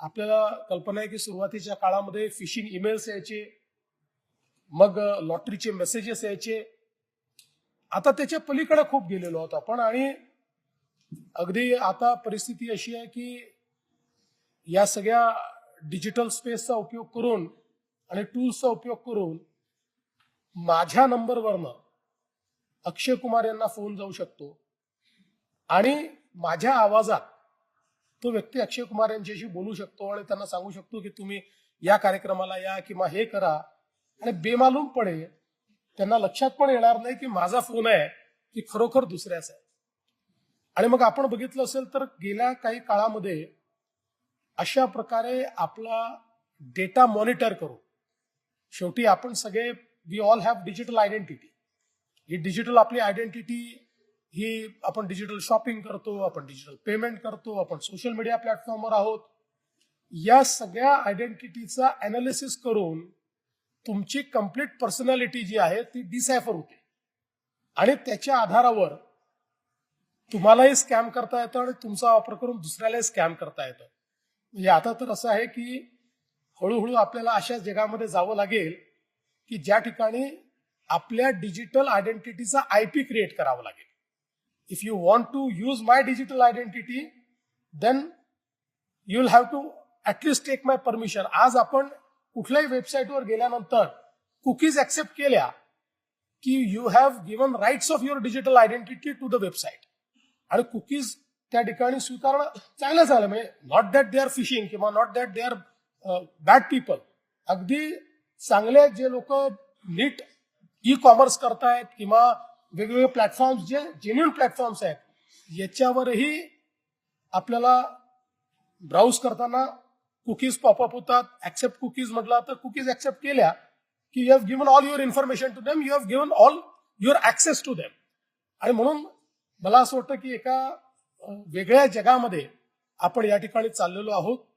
आपल्याला कल्पना आहे की सुरुवातीच्या काळामध्ये फिशिंग ईमेल्स यायचे मग लॉटरीचे मेसेजेस यायचे. आता त्याच्या पलीकडे खूप गेलेलो आहोत आपण आणि अगदी आता परिस्थिती अशी आहे की या सगळ्या डिजिटल स्पेसचा उपयोग करून आणि टूल्सचा उपयोग करून माझ्या नंबरवरनं अक्षय कुमार यांना फोन जाऊ शकतो. आणि माझ्या आवाजात तो व्यक्ती अक्षय कुमार यांच्याशी बोलू शकतो आणि त्यांना सांगू शकतो की तुम्ही या कार्यक्रमाला या किंवा हे करा. आणि बेमालूमपणे त्यांना लक्षात पण येणार नाही की माझा फोन आहे की खरोखर दुसऱ्याच आहे. आणि मग आपण बघितलं असेल तर गेल्या काही काळामध्ये अशा प्रकारे आपला डेटा मॉनिटर करू शेवटी आपण सगळे we all have digital identity. He digital आपली आयडेंटिटी ही आपण डिजिटल शॉपिंग करतो आपण डिजिटल पेमेंट करतो आपण सोशल मीडिया प्लॅटफॉर्मवर आहोत. या सगळ्या आयडेंटिटीचा अनालिसिस करून तुमची कंप्लीट पर्सनॅलिटी जी आहे ती डिसायफर होते. आणि त्याच्या आधारावर तुम्हालाही स्कॅम करता येतं आणि तुमचा वापर करून दुसऱ्यालाही स्कॅम करता येतं. म्हणजे आता तर असं आहे की हळूहळू आपल्याला अशा जगामध्ये जावं लागेल की ज्या ठिकाणी आपल्या डिजिटल आयडेंटिटीचा आय पी क्रिएट करावं लागेल. If you want to use my digital identity then you have have to at least take my permission आज आपण कुठल्याही वेबसाईटवर गेल्यानंतर कुकीज ऍक्सेप्ट केल्या की you have given rights of your digital identity to the website आणि cookies त्या ठिकाणी स्वीकारणं चांगलं झालं. म्हणजे not that they are phishing किंवा not that they are bad people अगदी चांगले जे लोक नीट ई कॉमर्स करतायत किंवा वेगवेगळे प्लॅटफॉर्म्स जे जेन्युन प्लॅटफॉर्म्स आहेत याच्यावरही आपल्याला ब्राउज करताना कुकीज पॉपअप होतात. ऍक्सेप्ट कुकीज म्हटलं तर कुकीज ऍक्सेप्ट केल्या की you have given all your information to them you have given all your access to them आणि म्हणून मला असं वाटतं की एका वेगळ्या जगामध्ये आपण या ठिकाणी चाललेलो आहोत.